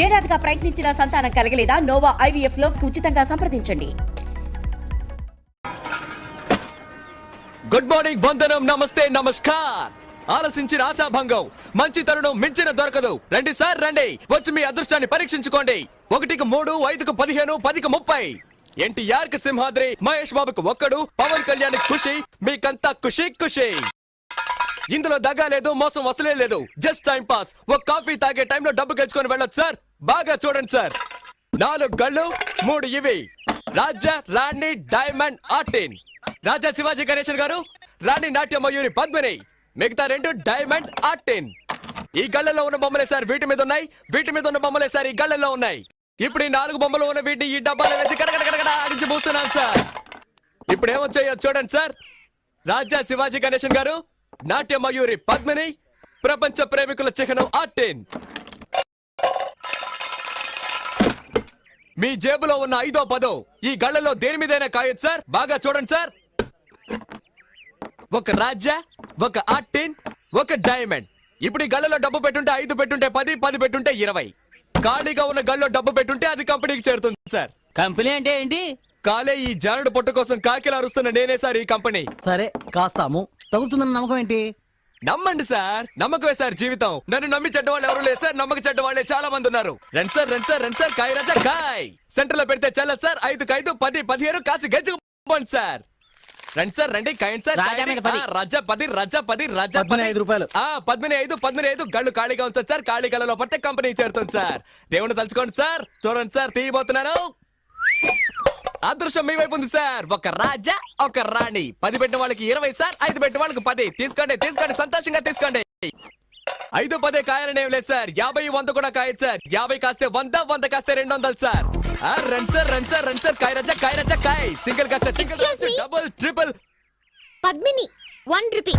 ఏడాదిగా ప్రయత్నించిన సంతానం కలగలేదా? నోవా ఐవీఎఫ్లో ఉచితంగా సంప్రదించండి. గుడ్ మార్నింగ్ వందనం నమస్తే నమస్కార్. ఆలసించిన ఆశాభంగం మంచి తరుణం మించిన దొరకదు. రండి సార్ రండి. వచ్చి మీ అదృష్టాన్ని పరీక్షించుకోండి. ఒకటికి మూడు ఐదుకు పదిహేను పదికి ముప్పై. ఎన్టీఆర్కి సింహాద్రి మహేష్ బాబుకు ఒక్కడు పవన్ కళ్యాణ్ ఖుషి మీకంతా ఖుషి ఖుషి. ఇందులో దగా లేదు మోసం వసలే లేదు. Just time pass. ఒక కాఫీ తాగే టైంలో డబ్బు గెలుచుకొని వెళ్ళొచ్చు సార్. బాగా చూడండి సార్. నాలుగు గళ్ళు మూడు ఇవి. రాజా రాణి డైమండ్ ఆర్టిన్. రాజా శివాజీ గణేశన్ గారు రాణి నాట్య మయూరి పద్మిని మిగతా రెండు డైమండ్ ఆర్టిన్. ఈ గళ్ళలో ఉన్న బొమ్మలే సార్ వీటి మీద ఉన్నాయి. వీటి మీద ఉన్న బొమ్మలే సార్ ఈ గళ్ళలో ఉన్నాయి. ఇప్పుడు ఈ నాలుగు బొమ్మలు ఉన్న వీటిని ఈ డబ్బాలో వేసి కడగడ ఆడించి పూస్తున్నాను సార్. ఇప్పుడు ఏమొచ్చాయో చూడండి సార్. రాజా శివాజీ గణేశన్ గారు నాట్య మయూరి పద్మిని ప్రపంచ ప్రేమికుల చిహ్నం ఆర్టిన్. మీ జేబులో ఉన్న ఐదో పదో ఈ గళ్ళలో దేని మీదైనా కాయొచ్చు సార్? బాగా చూడండి సార్. ఒక రాజా ఒక ఆర్టిన్ ఒక డైమండ్. ఇప్పుడు ఈ గళ్ళలో డబ్బు పెట్టుంటే ఐదు పెట్టుంటే పది పది పెట్టుంటే ఇరవై. ఖాళీగా ఉన్న గళ్ళలో డబ్బు పెట్టుంటే అది కంపెనీకి చేరుతుంది సార్. కంపెనీ అంటే ఏంటి? కాలే ఈ జానుడు పొట్టు కోసం కాకిలా అరుస్తున్న నేనే సార్ ఈ కంపెనీ. సరే కాస్తాము. తగులుతుందన్న నమ్మకం ఏంటి? నమ్మండి సార్. నమ్మకమే సార్ జీవితం. నన్ను నమ్మి చెడ్డ వాళ్ళు ఎవరు లేదు సార్. నమ్మక చెడ్డ వాళ్ళే చాలా మంది ఉన్నారు. రండి సార్ రండి సార్ రండి సార్. కాయ రాజా కాయ్. సెంటర్లో పెడితే చల్ల సార్. ఐదు ఐదు పది పదిహేను కాసి గెలుచుకోండి సార్. రండి సార్ రండి. కాయండి సార్ రాజా మీద పది. రాజా పది రాజా పది రాజా పద్మిని ఐదు రూపాయలు. ఆ పద్మిని ఐదు పద్మిని ఐదు. గళ్ళు ఖాళీగా ఉంచండి సార్. ఖాళీ గళ్ళలో పడితే కంపెనీ చేరుతుంది సార్. దేవుని తలుచుకోండి సార్. చూడండి సార్ తీయబోతున్నాను అదృష్టం మీ వైపు ఉంది సార్. ఒక రాజా ఒక రాణి. పది పెట్టిన వాళ్ళకి ఇరవై సార్. ఐదు పెట్టిన వాళ్ళకి పది. తీసుకోండి తీసుకోండి. సంతోషంగా తీసుకోండి. ఐదు పదే కాయాలని లేదు సార్. యాభై వంద కూడా కాయచ్చు సార్. యాభై కాస్తే వంద వంద కాస్తే రెండు వందలు సార్. రండి సార్ రండి సార్ రండి సార్. కాయ రచ్చ కాయ రచ్చ కాయ్. సింగిల్ కాస్తే single? Double triple Padmini one rupee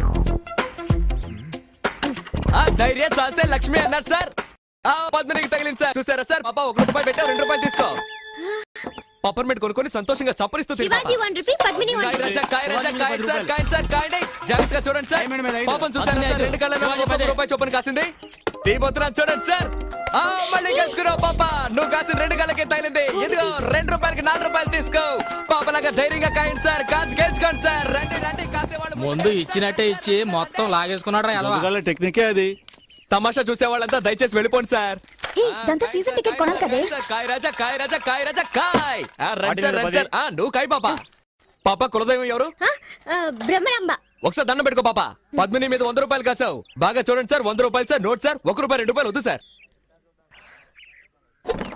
ఆ ధైర్య సాసే లక్ష్మి అన్నారు సార్. ఆ పద్మనికి తగిలింది సార్. చూసారా సార్? పాప ఒక రూపాయి పెట్టా రెండు రూపాయలు తీసుకో. పప్పర్మెంట్ కొనుక్కొని సంతోషంగా చప్పరిస్తూ Sivaji. One rupee Padmini one కాయ రూపీ రాజా, కాయ రాజా, శివాజీ కాయ పది సార్, రూపాయలు. కాయ సార్, కాయండి. జాగ్రత్తగా చూడండి సార్. పాపం చూసారా పద్మిని సార్ ఐదు. రెండు. రూపాయి చొప్పున కాసింది తీయబోతున్నాను చూడండి సార్ ఆ మళ్ళీ పాప నువ్వు కాసిన రెండు కళ్ళకి తగిలింది ఇదిగో రెండు రూపాయలకి నాలుగు రూపాయలు తీసుకో పాపలాగా ధైర్యంగా కాయండి సార్ కాసి గెలుచుకోండి సార్ రండి రండి కాసేవాళ్ళు ముందు ఇచ్చినట్టే ఇచ్చి మొత్తం లాగేసుకున్నాడు టెక్నికే అది తమాషా చూసే వాళ్ళంతా దయచేసి వెళ్ళిపోండి సార్ హే ఇదంతా సీజన్ టికెట్ కొనాలి కదే. కాయ్ రాజా కాయ్ రాజా కాయ్ రాజా కాయ్. ఆ, నువ్వు కాయ్ పాప. పాప కులదైవం ఎవరు? బ్రహ్మరాంబ ఒకసారి దండం పెట్టుకో పాప. పద్మిని మీద వంద రూపాయలు కాసావు. బాగా చూడండి సార్ వంద రూపాయలు సార్ నోట్ సార్ ఒక రూపాయి రెండు రూపాయలు వద్దు సార్.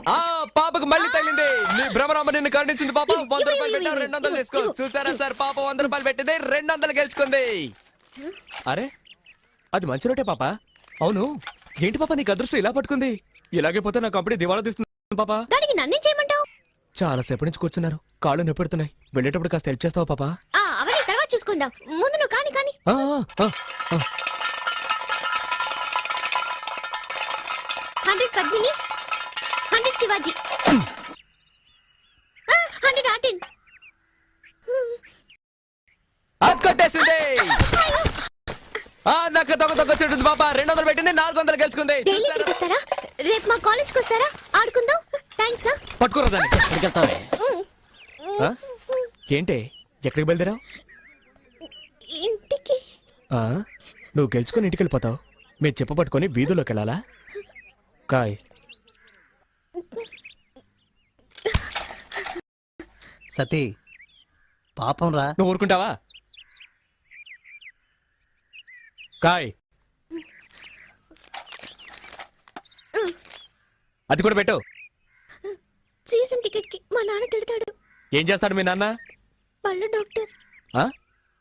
ఆ పాపకు మళ్ళీ తగిలింది. నీ భ్రమరామ నిన్ను కరుణించింది పాప. వంద రూపాయలు ఇవ్వు, రెండు వందలు తీసుకో. చూసారా సార్ పాప వంద రూపాయలు పెట్టింది రెండు వందలు గెలుచుకుంది. అరే అది మంచి రోటే పాప. అవును. ఏంటి పాప నీకు అదృష్టం ఇలా పట్టుకుంది? ఇలాగే పోతే నా కంపెనీ దివాలా తీస్తుంది పాప. దానికి నన్నేం చేయమంటావు? చాలా సేపటి నుంచి కూర్చున్నారు. కాళ్ళు నొప్పెడుతున్నాయి. వెళ్ళేటప్పుడు కాస్త హెల్ప్ చేస్తావా పాప? ఆ అవన్నీ తర్వాత చూసుకుందాం. ముందు నువ్వు కాని కాని. ఆ, ఆ, ఆ. Hundred Padmini hundred Sivaji. Hundred ఆర్టిన్. ఆ, కొట్టేసింది! ఆ నాకు తొక్క తొక్క చెట్టు పాప. రెండు వందలు పెట్టింది నాలుగు వందలు గెలుచుకుంది. డైలీ చూసారా? ఇక్కడికి వస్తారా? రేపు మా కాలేజ్కి వస్తారా? ఆడుకుందాం. థ్యాంక్స్ పట్టుకోరా దాన్ని ఎక్కడికి వెళ్తావే. ఆ? ఏంటే? ఎక్కడికి బయలుదేరావు? ఇంటికి. ఆ, నువ్వు గెలుచుకొని ఇంటికి వెళ్ళిపోతావు. మీరు చెప్ప పట్టుకొని వీధుల్లోకి వెళ్ళాలా? కాయ్. సతీ పాపం రా. నువ్వు ఊరుకుంటావా? కాయ్. అది కూడా పెట్టు. సీజన్ టికెట్కి మా నాన్న తిడతాడు. ఏం చేస్తాడు మీ నాన్న? పళ్ళ డాక్టర్. ఆ?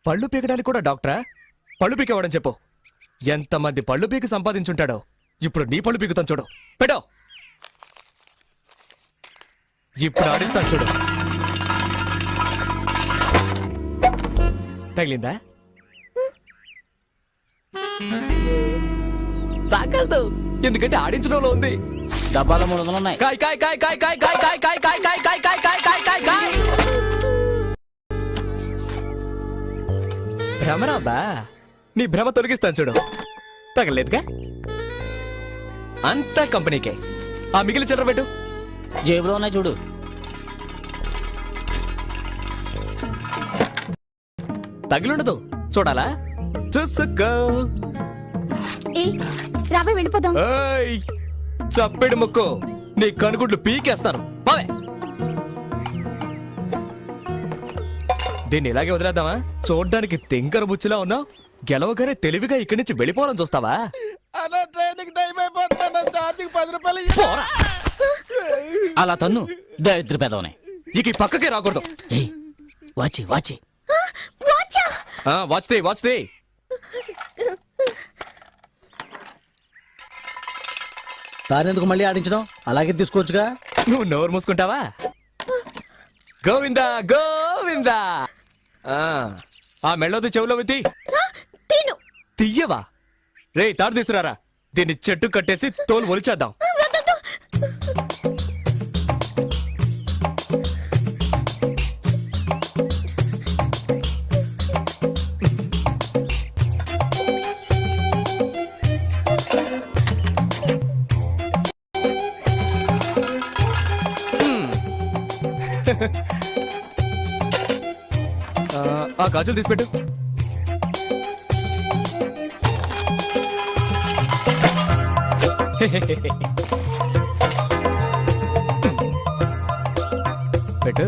పళ్ళు పీకడానికి కూడా డాక్టరా? పళ్ళు పీకేవాడని చెప్పు. ఎంతమంది పళ్ళు పీకి సంపాదించుంటాడో. ఇప్పుడు నీ పళ్ళు పీకుతాను చూడు. పెట్టో. ఇప్పుడు ఆడిస్తాను చూడు. తగిలిందా? తాగలదు ఎందుకంటే ఆడించడంలో ఉంది డబ్బాలో మూడు వందలు ఉన్నాయి కాయ్ కాయ్ కాయ్ కాయ్ కాయ్ కాయ్ కాయ్ కాయ్ కాయ్ కాయ్ కాయ్ కాయ్ కాయ్ కాయ్ కాయ్ కాయ్ భ్రమరాబా నీ భ్రమ తొలగిస్తాను చూడు తగలేదుగా అంతా కంపెనీకే ఆ మిగిలిన చిల్లర పెట్టు జేబులో ఉన్నాయి చూడు తగిలుండదు చూడాలా చూసుకో రాబే వెళ్ళిపోదాం. ఏయ్ చప్పెడు ముక్కు. నీ కనుగుడ్లు పీకేస్తాను. దీన్ని ఇలాగే వదిలేద్దామా? చూడ్డానికి తింకర బుచ్చిలా ఉన్నావు గెలవగానే తెలివిగా ఇక్కడి నుంచి వెళ్ళిపోవాలని చూస్తావా? అలా ట్రైన్కి టైం అయిపోతున్నా ఛార్జింగ్ పది రూపాయలు ఇయ్యి. పోరా. అలా తన్ను దరిద్ర పెదవని. ఇక ఈ పక్కకే రాకూడదు. ఏయ్ వాచి వాచి. వాచా. ఆ, వాచ్ దే దానెందుకు మళ్ళీ ఆడించడం? అలాగే తీసుకోవచ్చుగా. నువ్వు నోరు మూసుకుంటావా? గోవిందా గోవిందా! ఆ, ఆ మెళ్ళొద్దు చెవులో తిను. తీయవా రే తాడు తీసుకురారా. దీన్ని చెట్టు కట్టేసి తోలు ఒలిచేద్దాం. ఆ, గాజులు తీసిపెట్టు. పెట్టు.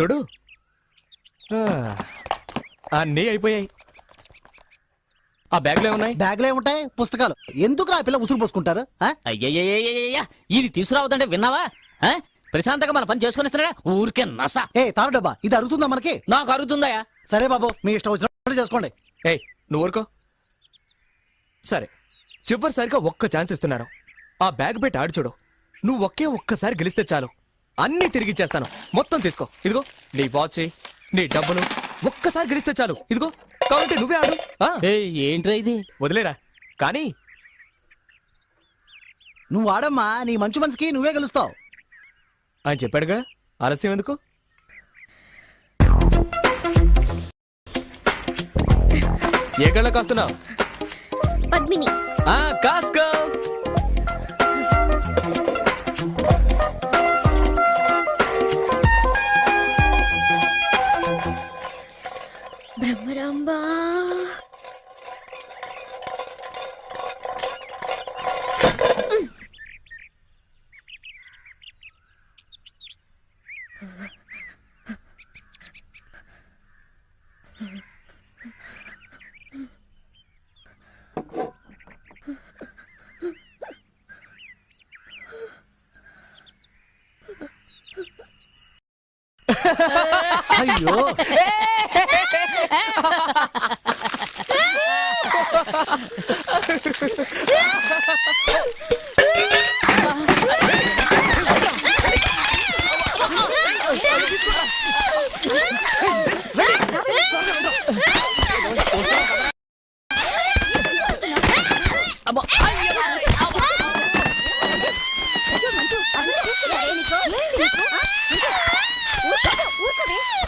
చూడు. అన్నీ అయిపోయాయి. ఆ బ్యాగ్లో ఏమున్నాయి బ్యాగ్లో ఏముంటాయి పుస్తకాలు ఎందుకు ఆ పిల్ల ఉసురు పోసుకుంటారు ఆ? అయ్యయ్యయ్యయ్యయ్య ఇది తీసుకురావద్దంటే విన్నావా ఆ? ప్రశాంతంగా మన పని చేసుకుని ఇస్తున్నాడా ఊరికే నస ఏ తారు డబ్బా ఇది అరుగుతుందా మనకి నాకు అరుగుతుందయా సరే బాబు మీ ఇష్టం వచ్చినట్టు చేసుకోండి ఏయ్ నువ్వు ఊరుకో సరే చివరిసారిగా ఒక్క ఛాన్స్ ఇస్తున్నాను ఆ బ్యాగ్ పెట్టి ఆడు చూడు నువ్వు ఒకే ఒక్కసారి గెలిస్తే చాలు అన్నీ తిరిగిచ్చేస్తాను మొత్తం తీసుకో ఇదిగో నీ వాచ్ నీ డబ్బులు ఒక్కసారి గెలిస్తే చాలు ఇదిగో కాబట్టి నువ్వే ఆడు. ఆ, ఏంట్రా ఇది? వదిలేరా. కానీ నువ్వు ఆడమ్మా నీ మంచు మనసుకి నువ్వే గెలుస్తావు. ఆయన చెప్పాడుగా? ఆలస్యం ఎందుకు? ఏ కళ్ళకి వస్తున్నావు పద్మిని. ఆ కాస్కో! ば 아이요. 아, 뭐, 우리 거래?